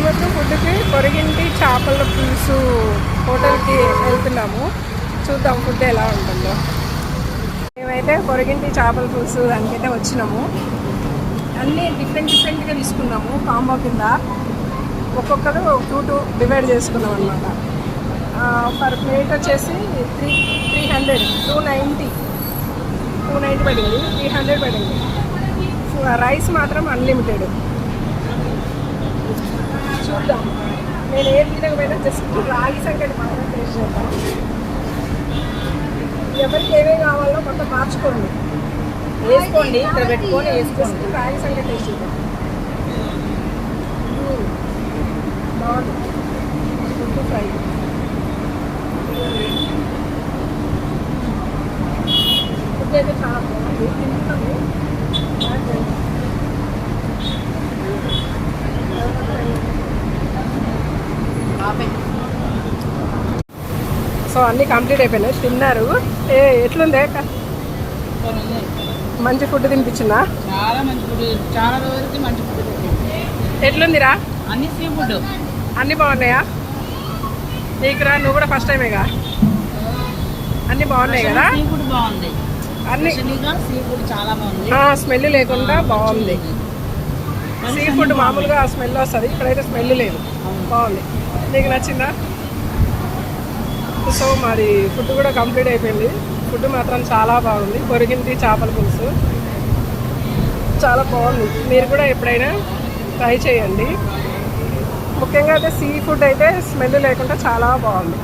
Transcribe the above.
ఇప్పుడు ఫుడ్కి పొరిగింటి చేపల పులుసు హోటల్కి వెళ్తున్నాము. చూద్దాం ఫుడ్ ఎలా ఉంటుందో. మేమైతే పొరిగింటి చేపల పులుసు దానికైతే వచ్చినాము. అన్నీ డిఫరెంట్ డిఫరెంట్గా తీసుకున్నాము కాంబో కింద. ఒక్కొక్కరు టూ టూ డివైడ్ చేసుకున్నాం అనమాట పర్ ప్లేట్ వచ్చేసి three three hundred two ninety two ninety పడింది త్రీ హండ్రెడ్ పడింది. రైస్ మాత్రం అన్లిమిటెడ్ చూద్దాం. నేను ఏం తినకపోయినా జస్ట్ రాగి సంగటి మాత్రం టేస్ట్ చేద్దాం. ఎవరికి ఏమేమి కావాలో మొత్తం మార్చుకోండి. వేసుకోండి ఇక్కడ పెట్టుకొని వేసుకోండి. రాగి సంగటి టేస్ట్ చేద్దాం. బాగుంది. గుడ్డు ఫ్రై. ఫుడ్ అయితే చాలా బాగుంది. తింటున్నాము సో అన్నీ కంప్లీట్ అయిపోయినాయి. తిన్నారు. ఏ ఎట్లుంది? మంచి ఫుడ్ తినిపించిందా? చాలా మంచి ఫుడ్ చాలా రోజులకి మంచి ఫుడ్ ఎట్లుందిరా? అన్ని సీ ఫుడ్. అన్నీ బాగున్నాయా? నీకురా నువ్వు కూడా ఫస్ట్ టైమేగా అన్నీ బాగున్నాయి కదా? సీ ఫుడ్ బాగుంది. అన్ని స్పెషల్గా సీ ఫుడ్ చాలా బాగుంది. స్మెల్ లేకుండా బాగుంది. సీ ఫుడ్ మామూలుగా స్మెల్ వస్తుంది. ఇక్కడైతే స్మెల్ లేదు. బాగుంది. నీకు నచ్చిందా? సో మరి ఫుడ్ కూడా కంప్లీట్ అయిపోయింది. ఫుడ్ మాత్రం చాలా బాగుంది. పొరిగింది చేపల పులుసు. చాలా బాగుంది. మీరు కూడా ఎప్పుడైనా ట్రై చేయండి. ముఖ్యంగా అయితే సీ ఫుడ్ అయితే స్మెల్ లేకుండా చాలా బాగుంది.